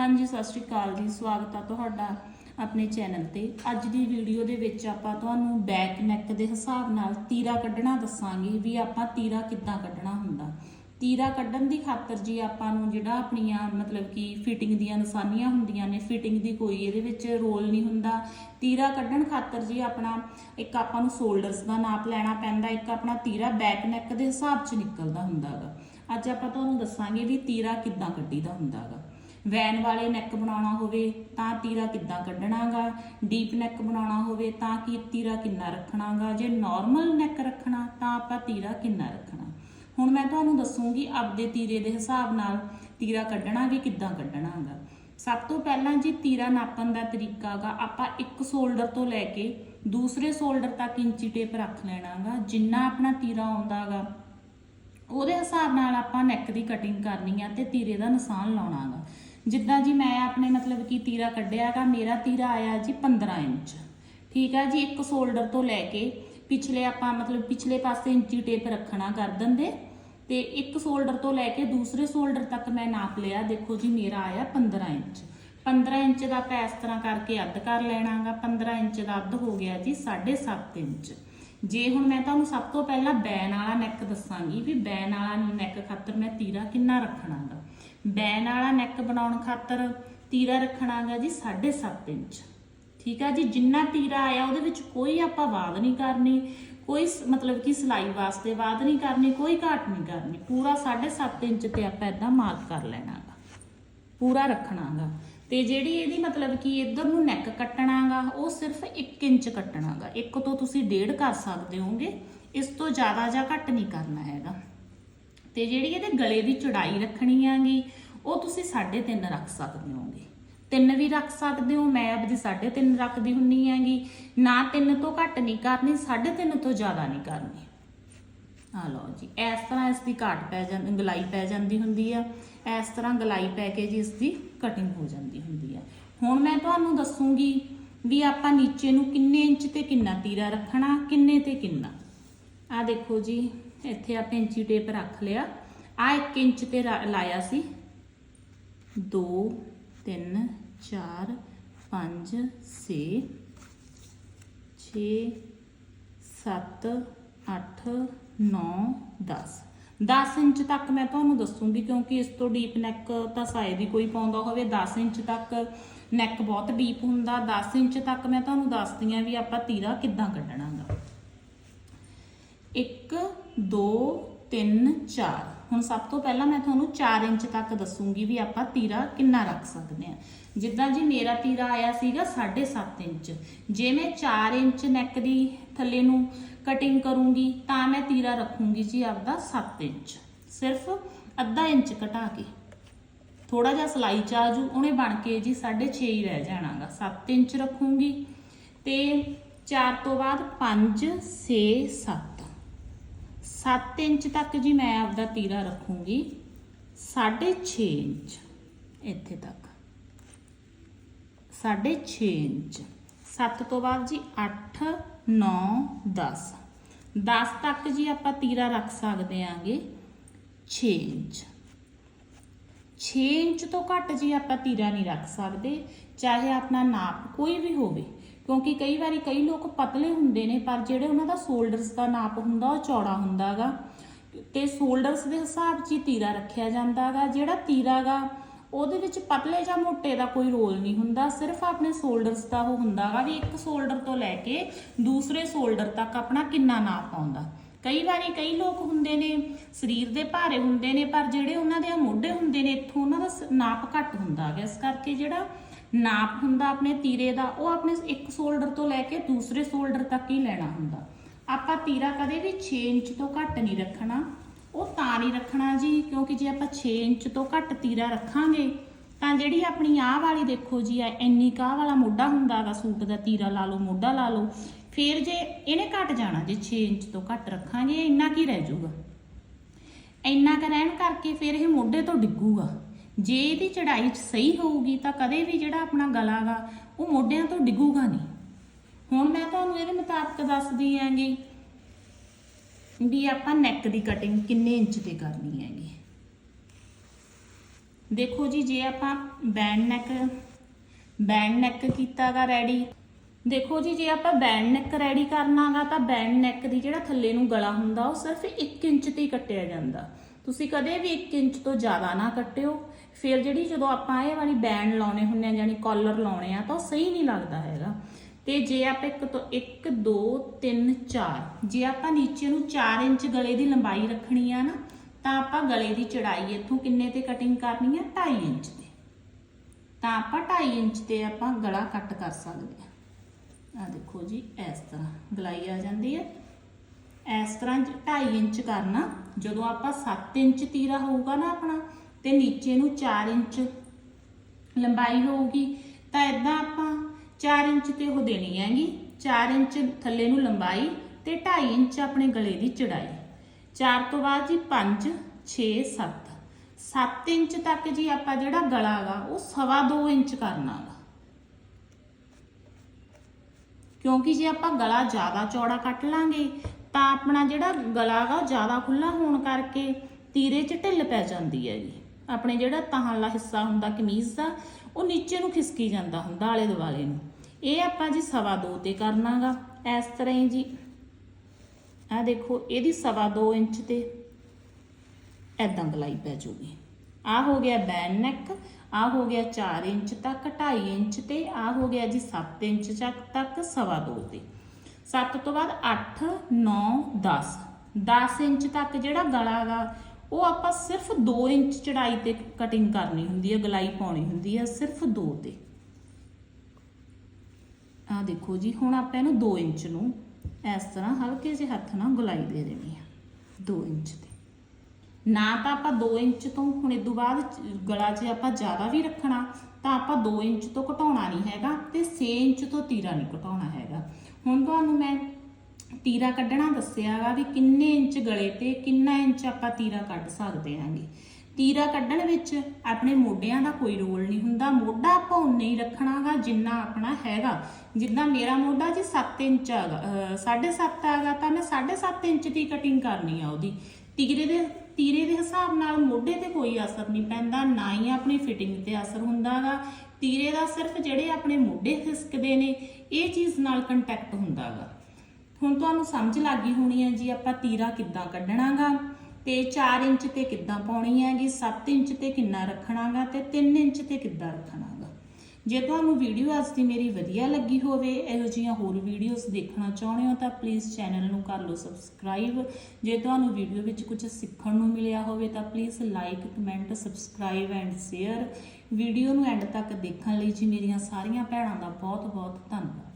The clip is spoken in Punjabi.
ਹਾਂਜੀ, ਸਤਿ ਸ਼੍ਰੀ ਅਕਾਲ ਜੀ। ਸਵਾਗਤ ਆ ਤੁਹਾਡਾ ਆਪਣੇ ਚੈਨਲ ਤੇ। ਅੱਜ ਦੀ ਵੀਡੀਓ ਦੇ ਵਿੱਚ ਆਪਾਂ ਤੁਹਾਨੂੰ ਬੈਕ ਨੈਕ ਦੇ ਹਿਸਾਬ ਨਾਲ ਤੀਰਾ ਕੱਢਣਾ ਦੱਸਾਂਗੇ ਵੀ ਆਪਾਂ ਤੀਰਾ ਕਿੱਦਾਂ ਕੱਢਣਾ ਹੁੰਦਾ। ਤੀਰਾ ਕੱਢਣ ਦੀ ਖਾਤਰ ਜੀ ਆਪਾਂ ਨੂੰ ਜਿਹੜਾ ਆਪਣੀਆਂ ਮਤਲਬ ਕਿ ਫਿਟਿੰਗ ਦੀਆਂ ਨਿਸ਼ਾਨੀਆਂ ਹੁੰਦੀਆਂ ਨੇ ਫਿਟਿੰਗ ਦੀ ਕੋਈ ਇਹਦੇ ਵਿੱਚ ਰੋਲ ਨਹੀਂ ਹੁੰਦਾ। ਤੀਰਾ ਕੱਢਣ ਖਾਤਰ ਜੀ ਆਪਣਾ ਇੱਕ ਆਪਾਂ ਨੂੰ ਸ਼ੋਲਡਰਸ ਦਾ ਨਾਪ ਲੈਣਾ ਪੈਂਦਾ, ਇੱਕ ਆਪਣਾ ਤੀਰਾ ਬੈਕ ਨੈਕ ਦੇ ਹਿਸਾਬ 'ਚ ਨਿਕਲਦਾ ਹੁੰਦਾਗਾ। ਅੱਜ ਆਪਾਂ ਤੁਹਾਨੂੰ ਦੱਸਾਂਗੇ ਵੀ ਤੀਰਾ ਕਿੱਦਾਂ ਕੱਢੀਦਾ ਹੁੰਦਾਗਾ। ਵੈਨ ਵਾਲੇ ਨੈਕ ਬਣਾਉਣਾ ਹੋਵੇ, ਤਾਂ ਤੀਰਾ ਕਿੱਦਾਂ ਕੱਢਣਾਗਾ? ਡੀਪ ਨੈਕ ਬਣਾਉਣਾ ਹੋਵੇ, ਤਾਂ ਕੀ ਤੀਰਾ ਕਿੰਨਾ ਰੱਖਣਾਗਾ? ਜੇ ਨਾਰਮਲ ਨੈਕ ਰੱਖਣਾ, ਤਾਂ ਆਪਾਂ ਤੀਰਾ ਕਿੰਨਾ ਰੱਖਣਾ? ਹੁਣ ਮੈਂ ਤੁਹਾਨੂੰ ਦੱਸੂਗੀ ਆਪਦੇ ਤੀਰੇ ਦੇ ਹਿਸਾਬ ਨਾਲ ਤੀਰਾ ਕੱਢਣਾ ਵੀ ਕਿੱਦਾਂ ਕੱਢਣਾਗਾ। ਸਭ ਤੋਂ ਪਹਿਲਾਂ ਜੀ ਤੀਰਾ ਨਾਪਣ ਦਾ ਤਰੀਕਾਗਾ, ਆਪਾਂ ਇੱਕ ਸ਼ੋਲਡਰ ਤੋਂ ਲੈ ਕੇ ਦੂਸਰੇ ਸ਼ੋਲਡਰ ਤੱਕ ਇੰਚੀ ਟੇਪ ਰੱਖ ਲੈਣਾਗਾ, ਜਿੰਨਾ ਆਪਣਾ ਤੀਰਾ ਆਉਂਦਾਗਾ। ਉਹਦੇ ਹਿਸਾਬ ਨਾਲ ਆਪਾਂ ਨੈਕ ਦੀ ਕਟਿੰਗ ਕਰਨੀ ਆ ਤੇ ਤੀਰੇ ਦਾ ਨਿਸ਼ਾਨ ਲਾਉਣਾਗਾ। ਜਿੱਦਾਂ ਜੀ ਮੈਂ ਆਪਣੇ ਮਤਲਬ ਕਿ ਤੀਰਾ ਕੱਢਿਆਗਾ ਮੇਰਾ ਤੀਰਾ ਆਇਆ ਜੀ 15 ਇੰਚ। ਠੀਕ ਆ ਜੀ, ਇੱਕ ਸ਼ੋਲਡਰ ਤੋਂ ਲੈ ਕੇ ਪਿਛਲੇ ਆਪਾਂ ਮਤਲਬ ਪਿਛਲੇ ਪਾਸੇ ਇੰਚੀ ਟੇਪ ਰੱਖਣਾ ਗਰਦਨ ਦੇ ਤੇ ਇੱਕ ਸ਼ੋਲਡਰ ਤੋਂ ਲੈ ਕੇ ਦੂਸਰੇ ਸ਼ੋਲਡਰ ਤੱਕ ਮੈਂ ਨਾਪ ਲਿਆ। ਦੇਖੋ ਜੀ, ਮੇਰਾ ਆਇਆ 15 ਇੰਚ। 15 ਇੰਚ ਦਾ ਆਪਾਂ ਇਸ ਤਰ੍ਹਾਂ ਕਰਕੇ ਅੱਧ ਕਰ ਲੈਣਾਗਾ। 15 ਇੰਚ ਦਾ ਅੱਧ ਹੋ ਗਿਆ ਜੀ 7.5 ਇੰਚ। ਜੇ ਹੁਣ ਮੈਂ ਤੁਹਾਨੂੰ ਸਭ ਤੋਂ ਪਹਿਲਾਂ ਬੈਨ ਵਾਲਾ ਨੈਕ ਦੱਸਾਂਗੀ ਵੀ ਬੈਨ ਵਾਲਾ ਨੈਕ ਖਾਤਰ ਮੈਂ ਤੀਰਾ ਕਿੰਨਾ ਰੱਖਣਾਗਾ। ਬੈਨ ਵਾਲਾ ਨੈਕ ਬਣਾਉਣ ਖਾਤਰ ਤੀਰਾ ਰੱਖਣਾਗਾ ਜੀ 7.5 ਇੰਚ। ਠੀਕ ਆ ਜੀ, ਜਿੰਨਾ ਤੀਰਾ ਆਇਆ ਉਹਦੇ ਵਿੱਚ ਕੋਈ ਆਪਾਂ ਵਾਧ ਨਹੀਂ ਕਰਨੀ, ਕੋਈ ਸ- ਮਤਲਬ ਕਿ ਸਿਲਾਈ ਵਾਸਤੇ ਵਾਧ ਨਹੀਂ ਕਰਨੀ, ਕੋਈ ਘਾਟ ਨਹੀਂ ਕਰਨੀ। ਪੂਰਾ 7.5 ਇੰਚ ਤੇ ਆਪਾਂ ਇਦਾਂ ਮਾਰਕ ਕਰ ਲੈਣਾਗਾ ਪੂਰਾ ਰੱਖਣਾਗਾ ਤੇ ਜਿਹੜੀ ਇਹਦੀ ਮਤਲਬ ਕਿ ਇਧਰ ਨੂੰ ਨੈਕ ਕੱਟਣਾਗਾ ਉਹ ਸਿਰਫ 1 ਇੰਚ ਕੱਟਣਾਗਾ ਇੱਕ ਤੋਂ ਤੁਸੀਂ ਡੇਢ ਕਰ ਸਕਦੇ ਹੋਗੇ ਇਸ ਤੋਂ ਜ਼ਿਆਦਾ ਜਾਂ ਘੱਟ ਨਹੀਂ ਕਰਨਾ ਹੈਗਾ। ਤੇ ਜਿਹੜੀ ਇਹਦੇ ਗਲੇ ਦੀ ਚੌੜਾਈ ਰੱਖਣੀ ਆਗੀ, ਉਹ ਤੁਸੀਂ 3.5 ਰੱਖ ਸਕਦੇ ਹੋਗੇ। ਤਿੰਨ ਵੀ ਰੱਖ ਸਕਦੇ ਹੋ, ਮੈਂ ਆਪਦੀ 3.5 ਰੱਖਦੀ ਹੁੰਨੀ ਹੈਗੀ ਨਾ ਤਿੰਨ ਤੋਂ ਘੱਟ ਨਹੀਂ ਕਰਨੀ 3.5 ਤੋਂ ਜ਼ਿਆਦਾ ਨਹੀਂ ਕਰਨੀ। ਆ ਲਓ ਜੀ, ਇਸ ਤਰ੍ਹਾਂ ਇਸ ਦੀ ਘਾਟ ਪੈ ਜਾਂਦੀ ਗਲਾਈ ਪੈ ਜਾਂਦੀ ਹੁੰਦੀ ਆ। ਇਸ ਤਰ੍ਹਾਂ ਗਲਾਈ ਪੈ ਕੇ ਜੀ ਇਸ ਦੀ ਕਟਿੰਗ ਹੋ ਜਾਂਦੀ ਹੁੰਦੀ ਆ। ਹੁਣ ਮੈਂ ਤੁਹਾਨੂੰ ਦੱਸੂਗੀ ਵੀ ਆਪਾਂ ਨੀਚੇ ਨੂੰ ਕਿੰਨੇ ਇੰਚ ਤੇ ਕਿੰਨਾ ਤੀਰਾ ਰੱਖਣਾ, ਕਿੰਨੇ ਤੇ ਕਿੰਨਾ। ਆ ਦੇਖੋ ਜੀ, ਇੱਥੇ ਆਪਾਂ ਇੰਚੀ ਟੇਪ ਰੱਖ ਲਿਆ। ਆ 1 ਇੰਚ ਤੇ ਰਾ- ਲਾਇਆ ਸੀ। 2 3 4 5 6 6 7 8 9 10 10 ਇੰਚ ਤੱਕ ਮੈਂ ਤੁਹਾਨੂੰ ਦੱਸੂਗੀ ਕਿਉਂਕਿ ਇਸ ਤੋਂ ਡੀਪ ਨੈਕ ਤਾਂ ਸ਼ਾਇਦ ਹੀ ਕੋਈ ਪਾਉਂਦਾ ਹੋਵੇ। 10 ਇੰਚ ਤੱਕ ਨੈਕ ਬਹੁਤ ਡੀਪ ਹੁੰਦਾ। 10 ਇੰਚ ਤੱਕ ਮੈਂ ਤੁਹਾਨੂੰ ਦੱਸਦੀ ਆ ਵੀ ਆਪਾਂ ਤੀਰਾ ਕਿੱਦਾਂ ਕੱਢਣਾਗਾ। 1 2 3 4 ਹੁਣ ਸਭ ਤੋਂ ਪਹਿਲਾਂ ਮੈਂ ਤੁਹਾਨੂੰ 4 ਇੰਚ ਤੱਕ ਦੱਸੂਗੀ ਵੀ ਆਪਾਂ ਤੀਰਾ ਕਿੰਨਾ ਰੱਖ ਸਕਦੇ ਆ ਜਿੱਦਾਂ ਜੀ ਮੇਰਾ ਤੀਰਾ ਆਇਆ ਸੀਗਾ 7.5 ਇੰਚ। ਜੇ ਮੈਂ 4 ਇੰਚ ਨੈਕ ਦੀ ਥੱਲੇ ਨੂੰ ਕਟਿੰਗ ਕਰੂੰਗੀ, ਤਾਂ ਮੈਂ ਤੀਰਾ ਰੱਖੂੰਗੀ ਜੀ ਆਪਦਾ 7 ਇੰਚ। ਸਿਰਫ ਅੱਧਾ ਇੰਚ ਘਟਾ ਕੇ। ਥੋੜਾ ਜਿਹਾ ਸਲਾਈ ਚ ਆਜੂ ਉਹਨੇ ਬਣ ਕੇ ਜੀ 6.5 ਹੀ ਰਹਿ ਜਾਣਾਗਾ। 7 ਇੰਚ ਰੱਖੂੰਗੀ ਤੇ 4 ਤੋਂ ਬਾਅਦ 5 6 7 7 ਇੰਚ ਤੱਕ ਜੀ ਮੈਂ ਆਪਦਾ ਤੀਰਾ ਰੱਖੂੰਗੀ। 6.5 ਇੰਚ, ਇੱਥੇ ਤੱਕ। 6.5 ਇੰਚ। 7 ਤੋਂ ਬਾਅਦ ਜੀ 8 9 10 10 ਤੱਕ ਜੀ ਆਪਾਂ ਤੀਰਾ ਰੱਖ ਸਕਦੇ ਆਂਗੇ। 6 ਇੰਚ। 6 ਇੰਚ ਤੋਂ ਘੱਟ ਜੀ ਆਪਾਂ ਤੀਰਾ ਨਹੀਂ ਰੱਖ ਸਕਦੇ। ਚਾਹੇ ਆਪਣਾ ਨਾਪ ਕੋਈ ਵੀ ਹੋਵੇ। ਕਿਉਂਕਿ ਕਈ ਵਾਰੀ ਕਈ ਲੋਕ ਪਤਲੇ ਹੁੰਦੇ ਨੇ, ਪਰ ਜਿਹੜੇ ਉਹਨਾਂ ਦਾ ਸ਼ੋਲਡਰਸ ਦਾ ਨਾਪ ਹੁੰਦਾ, ਉਹ ਚੌੜਾ ਹੁੰਦਾਗਾ ਤੇ ਸ਼ੋਲਡਰਸ ਦੇ ਹਿਸਾਬ 'ਚ ਹੀ ਤੀਰਾ ਰੱਖਿਆ ਜਾਂਦਾਗਾ ਜਿਹੜਾ ਤੀਰਾਗਾ ਉਹਦੇ ਵਿੱਚ ਪਤਲੇ ਜਾਂ ਮੋਟੇ ਦਾ ਕੋਈ ਰੋਲ ਨਹੀਂ ਹੁੰਦਾ। ਸਿਰਫ ਆਪਣੇ ਸ਼ੋਲਡਰਸ ਦਾ ਉਹ ਹੁੰਦਾਗਾ ਵੀ ਇੱਕ ਸ਼ੋਲਡਰ ਤੋਂ ਲੈ ਕੇ ਦੂਸਰੇ ਸ਼ੋਲਡਰ ਤੱਕ ਆਪਣਾ ਕਿੰਨਾ ਨਾਪ ਆਉਂਦਾ। ਕਈ ਵਾਰੀ ਕਈ ਲੋਕ ਹੁੰਦੇ ਨੇ, ਸਰੀਰ ਦੇ ਭਾਰੇ ਹੁੰਦੇ ਨੇ, ਪਰ ਜਿਹੜੇ ਉਹਨਾਂ ਦੇ ਮੋਢੇ ਹੁੰਦੇ ਨੇ, ਇੱਥੋਂ ਉਹਨਾਂ ਦਾ ਸ- ਨਾਪ ਘੱਟ ਹੁੰਦਾ ਹੈ ਇਸ ਕਰਕੇ ਜਿਹੜਾ ਨਾਪ ਹੁੰਦਾ ਆਪਣੇ ਤੀਰੇ ਦਾ, ਉਹ ਆਪਣੇ ਇੱਕ ਸ਼ੋਲਡਰ ਤੋਂ ਲੈ ਕੇ ਦੂਸਰੇ ਸ਼ੋਲਡਰ ਤੱਕ ਹੀ ਲੈਣਾ ਹੁੰਦਾ। ਆਪਾਂ ਤੀਰਾ ਕਦੇ ਵੀ 6 ਇੰਚ ਤੋਂ ਘੱਟ ਨਹੀਂ ਰੱਖਣਾ। ਉਹ ਤਾਂ ਨਹੀਂ ਰੱਖਣਾ ਜੀ, ਕਿਉਂਕਿ ਜੇ ਆਪਾਂ 6 ਇੰਚ ਤੋਂ ਘੱਟ ਤੀਰਾ ਰੱਖਾਂਗੇ, ਤਾਂ ਜਿਹੜੀ ਆਪਣੀ ਆਹ ਵਾਲੀ ਦੇਖੋ ਜੀ ਆ ਇੰਨੀ ਕਾਹ ਵਾਲਾ ਮੋਢਾ ਹੁੰਦਾਗਾ ਸੂਟ ਦਾ ਤੀਰਾ ਲਾ ਲਓ, ਮੋਢਾ ਲਾ ਲਓ, ਫਿਰ ਜੇ ਇਹਨੇ ਘਟ ਜਾਣਾ, ਜੇ 6 ਇੰਚ ਤੋਂ ਘੱਟ ਰੱਖਾਂਗੇ, ਇੰਨਾ ਕੀ ਰਹਿ ਜਾਊਗਾ? ਇੰਨਾ ਕੁ ਰਹਿਣ ਕਰਕੇ ਫਿਰ ਇਹ ਮੋਢੇ ਤੋਂ ਡਿੱਗੂਗਾ। ਜੇ ਇਹਦੀ ਚੜਾਈ ਸਹੀ ਹੋਊਗੀ ਤਾਂ ਕਦੇ ਵੀ ਜਿਹੜਾ ਆਪਣਾ ਗਲਾ ਗਾ, ਉਹ ਮੋਢਿਆਂ ਤੋਂ ਡਿੱਗੂਗਾ ਨਹੀਂ। ਹੁਣ ਮੈਂ ਤੁਹਾਨੂੰ ਇਹਦੇ ਮੁਤਾਬਕ ਦੱਸਦੀ ਆਂਗੀ ਵੀ ਆਪਾਂ ਨੈਕ ਦੀ ਕਟਿੰਗ ਕਿੰਨੇ ਇੰਚ ਤੇ ਕਰਨੀ ਹੈਗੀ। ਦੇਖੋ ਜੀ, ਜੇ ਆਪਾਂ ਬੈਂਡ ਨੈਕ ਬੈਂਡ ਨੈਕ ਕੀਤਾਗਾ ਰੈਡੀ ਦੇਖੋ ਜੀ, ਜੇ ਆਪਾਂ ਬੈਂਡ ਨੈਕ ਰੈਡੀ ਕਰਨਾਗਾ ਤਾਂ ਬੈਂਡ ਨੈਕ ਦੀ ਜਿਹੜਾ ਥੱਲੇ ਨੂੰ ਗਲਾ ਹੁੰਦਾ, ਉਹ ਸਿਰਫ 1 ਇੰਚ ਤੇ ਹੀ ਕੱਟਿਆ ਜਾਂਦਾ। ਤੁਸੀਂ ਕਦੇ ਵੀ 1 ਇੰਚ ਤੋਂ ਜ਼ਿਆਦਾ ਨਾ ਕੱਟਿਓ। ਫਿਰ ਜਿਹੜੀ ਜਦੋਂ ਆਪਾਂ ਇਹ ਵਾਲੀ ਬੈਂਡ ਲਾਉਣੇ ਹੁੰਨੇ ਆ, ਯਾਨੀ ਕਾਲਰ ਲਾਉਣੇ ਆ, ਤਾਂ ਉਹ ਸਹੀ ਨਹੀਂ ਲੱਗਦਾ ਹੈਗਾ। ਤੇ ਜੇ ਆਪਾਂ ਇੱਕ ਤੋਂ 1 2 3 4 ਜੇ ਆਪਾਂ ਨੀਚੇ ਨੂੰ 4 ਇੰਚ ਗਲੇ ਦੀ ਲੰਬਾਈ ਰੱਖਣੀ ਆ ਨਾ, ਤਾਂ ਆਪਾਂ ਗਲੇ ਦੀ ਚੜਾਈ ਇੱਥੋਂ ਕਿੰਨੇ ਤੇ ਕਟਿੰਗ ਕਰਨੀ ਆ? 2.5 ਇੰਚ ਤੇ। ਤਾਂ ਆਪਾਂ 2.5 ਇੰਚ ਤੇ ਆਪਾਂ ਗਲਾ ਕੱਟ ਕਰ ਸਕਦੇ ਆ। ਆ ਦੇਖੋ ਜੀ, ਇਸ ਤਰ੍ਹਾਂ ਗਲਾਈ ਆ ਜਾਂਦੀ ਹੈ ਇਸ ਤਰ੍ਹਾਂ 2.5 ਇੰਚ ਕਰਨਾ, ਜਦੋਂ ਆਪਾਂ 7 ਇੰਚ ਤੀਰਾ ਹੋਊਗਾ ਨਾ ਆਪਣਾ ਤੇ ਨੀਚੇ ਨੂੰ 4 ਇੰਚ ਲੰਬਾਈ ਹੋਊਗੀ, ਤਾਂ ਇਦਾਂ ਆਪਾਂ 4 ਇੰਚ ਤੇ ਉਹ ਦੇਣੀ ਹੈਗੀ। 4 ਇੰਚ ਥੱਲੇ ਨੂੰ ਲੰਬਾਈ ਤੇ 2.5 ਇੰਚ ਆਪਣੇ ਗਲੇ ਦੀ ਚੜਾਈ। 4 ਤੋਂ ਬਾਅਦ ਜੀ 5 6 7 7 ਇੰਚ ਤੱਕ ਜੀ ਆਪਾਂ ਜਿਹੜਾ ਗਲਾ ਗਾ, ਉਹ ਸਵਾ 2 ਇੰਚ ਕਰਨਾ ਗਾ ਕਿਉਂਕਿ ਜੇ ਆਪਾਂ ਗਲਾ ਜ਼ਿਆਦਾ ਚੌੜਾ ਕੱਟ ਲਾਂਗੇ, ਤਾਂ ਆਪਣਾ ਜਿਹੜਾ ਗਲਾ ਗਾ ਜ਼ਿਆਦਾ ਖੁੱਲਾ ਹੋਣ ਕਰਕੇ ਤੀਰੇ 'ਚ ਢਿੱਲ ਪੈ ਜਾਂਦੀ ਹੈ ਜੀ ਆਪਣੇ ਜਿਹੜਾ ਤਾਹਲਾ ਹਿੱਸਾ ਹੁੰਦਾ, ਕਮੀਜ਼ ਦਾ, ਉਹ ਨੀਚੇ ਨੂੰ ਖਿਸਕੀ ਜਾਂਦਾ ਹੁੰਦਾ ਆਲੇ ਦੁਆਲੇ ਨੂੰ। ਇਹ ਆਪਾਂ ਜੀ ਸਵਾ 2 ਤੇ ਕਰਨਾਗਾ। ਇਸ ਤਰ੍ਹਾਂ ਹੀ ਜੀ। ਆ ਦੇਖੋ, ਇਹਦੀ ਸਵਾ 2 ਇੰਚ ਤੇ ਐਦਾਂ ਗਲਾਈ ਪੈ ਜੂਗੀ। ਆ ਹੋ ਗਿਆ ਬੈਨ ਨੈਕ, ਆ ਹੋ ਗਿਆ 4 ਇੰਚ ਤੱਕ 2.5 ਇੰਚ ਤੇ, ਆ ਹੋ ਗਿਆ ਜੀ 7 ਇੰਚ ਤੱਕ ਤੱਕ ਸਵਾ 2 ਤੇ। 7 ਤੋਂ ਬਾਅਦ 8 9 10 10 ਇੰਚ ਤੱਕ ਜਿਹੜਾ ਗਲਾ ਗਾ ਉਹ ਆਪਾਂ ਸਿਰਫ 2 ਇੰਚ ਚੜਾਈ ਤੇ ਕਟਿੰਗ ਕਰਨੀ ਹੁੰਦੀ ਹੈ ਗਲਾਈ ਪਾਉਣੀ ਹੁੰਦੀ ਹੈ ਸਿਰਫ 2 ਤੇ। ਆ ਦੇਖੋ ਜੀ, ਹੁਣ ਆਪਾਂ ਇਹਨੂੰ 2 ਇੰਚ ਨੂੰ ਇਸ ਤਰ੍ਹਾਂ ਹਲਕੇ ਜਿਹੇ ਹੱਥ ਨਾਲ ਗੁਲਾਈ ਦੇ ਦੇਣੀ ਹੈ 2 ਇੰਚ ਤੇ। ਨਾ ਤਾਂ ਆਪਾਂ 2 ਇੰਚ ਤੋਂ, ਹੁਣ ਇਦੋਂ ਬਾਅਦ ਗਲਾ ਜੇ ਆਪਾਂ ਜ਼ਿਆਦਾ ਵੀ ਰੱਖਣਾ, ਤਾਂ ਆਪਾਂ 2 ਇੰਚ ਤੋਂ ਘਟਾਉਣਾ ਨਹੀਂ ਹੈਗਾ ਤੇ 6 ਇੰਚ ਤੋਂ ਤੀਰਾ ਨਹੀਂ ਘਟਾਉਣਾ ਹੈਗਾ। ਹੁਣ ਤੁਹਾਨੂੰ ਮੈਂ ਤੀਰਾ ਕੱਢਣਾ ਦੱਸਿਆ ਦੱਸਿਆਗਾ ਵੀ ਕਿੰਨੇ ਇੰਚ ਗਲੇ ਤੇ ਕਿੰਨਾ ਇੰਚ ਆਪਾਂ ਤੀਰਾ ਕੱਢ ਸਕਦੇ ਹਾਂਗੇ। ਤੀਰਾ ਕੱਢਣ ਵਿੱਚ ਆਪਣੇ ਮੋਢਿਆਂ ਦਾ ਕੋਈ ਰੋਲ ਨਹੀਂ ਹੁੰਦਾ। ਮੋਢਾ ਆਪਾਂ ਉਨੇ ਹੀ ਰੱਖਣਾਗਾ ਜਿੰਨਾ ਆਪਣਾ ਹੈਗਾ। ਜਿੱਦਾਂ ਮੇਰਾ ਮੋਢਾ ਜੀ 7 ਇੰਚ ਹੈਗਾ 7.5 ਹੈਗਾ ਤਾਂ ਮੈਂ 7.5 ਇੰਚ ਦੀ ਕਟਿੰਗ ਕਰਨੀ ਆ ਉਹਦੀ। ਤੀਰੇ ਦੇ ਤੀਰੇ ਦੇ ਹਿਸਾਬ ਨਾਲ ਮੋਢੇ ਤੇ ਕੋਈ ਅਸਰ ਨਹੀਂ ਪੈਂਦਾ, ਨਾ ਹੀ ਆਪਣੀ ਫਿਟਿੰਗ ਤੇ ਅਸਰ ਹੁੰਦਾਗਾ ਤੀਰੇ ਦਾ ਸਿਰਫ ਜਿਹੜੇ ਆਪਣੇ ਮੋਢੇ ਖਿਸਕਦੇ ਨੇ, ਇਹ ਚੀਜ਼ ਨਾਲ ਕੰਟੈਕਟ ਹੁੰਦਾਗਾ ਹੁਣ ਤੁਹਾਨੂੰ ਸਮਝ ਲੱਗ ਗਈ ਹੋਣੀ ਹੈ ਜੀ ਆਪਾਂ ਤੀਰਾ ਕਿੱਦਾਂ ਕੱਢਣਾਗਾ ਤੇ 4 ਇੰਚ ਤੇ ਕਿੱਦਾਂ ਪਾਉਣੀ ਹੈਗੀ 7 ਇੰਚ ਤੇ ਕਿੰਨਾ ਰੱਖਣਾਗਾ ਤੇ 3 ਇੰਚ ਤੇ ਕਿੱਦਾਂ ਰੱਖਣਾਗਾ। ਜੇ ਤੁਹਾਨੂੰ ਵੀਡੀਓ ਅੱਜ ਦੀ ਮੇਰੀ ਵਧੀਆ ਲੱਗੀ ਹੋਵੇ, ਇਹੋ ਜਿਹੀਆਂ ਹੋਰ ਵੀਡੀਓਜ਼ ਦੇਖਣਾ ਚਾਹੁੰਦੇ ਹੋ ਤਾਂ ਪਲੀਜ਼ ਚੈਨਲ ਨੂੰ ਕਰ ਲਓ ਸਬਸਕ੍ਰਾਈਬ ਜੇ ਤੁਹਾਨੂੰ ਵੀਡੀਓ ਵਿੱਚ ਕੁਝ ਸਿੱਖਣ ਨੂੰ ਮਿਲਿਆ ਹੋਵੇ ਤਾਂ please like comment subscribe and share video ਨੂੰ ਐਂਡ ਤੱਕ ਦੇਖਣ ਲਈ ਜੀ ਮੇਰੀਆਂ ਸਾਰੀਆਂ ਭੈਣਾਂ ਦਾ ਬਹੁਤ ਬਹੁਤ ਧੰਨਵਾਦ।